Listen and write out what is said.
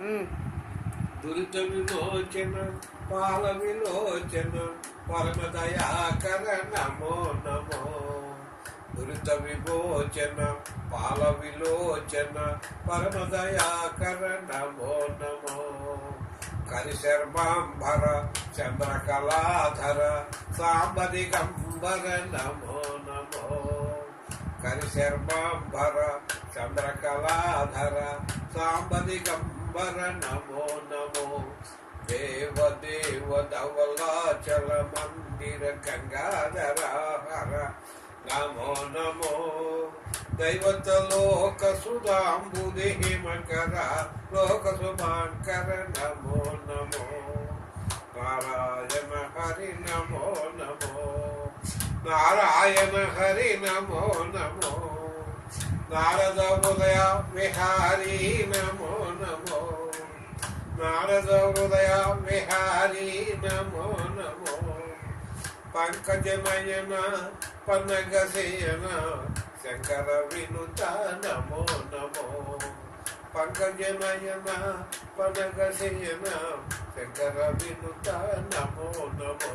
దురిత విమోచన పాల విలోచన పరమ దయాకర నమో. నమో దురిత విమోచన పాల విలోచన పరమ దయాకర నమో నమో. కరిశర్మాంబర చంద్రకళాధర సాంబదిగంబర నమో నమో. కరిశర్మాంబర చంద్రకళాధర సాంబదిగంబర నమో నమో. దేవ దేవ ధవలాచల మందిర గంగాధర హర నమో నమో. దైవత లోక సుధాంబుది హిమకర లోక శుభాంకర నమో నమో. నారాయణ హరి నమో నారాయణ హరి నమో నమో నారద ఉదయ విహారీ నమో నమో నారద ఉదయ విహారీ నమో నమో పంకజమయన పన్నగశయన శంకర వినుత నమో నమో పంకజమయన పన్నగశయన శంకర వినుత నమో నమో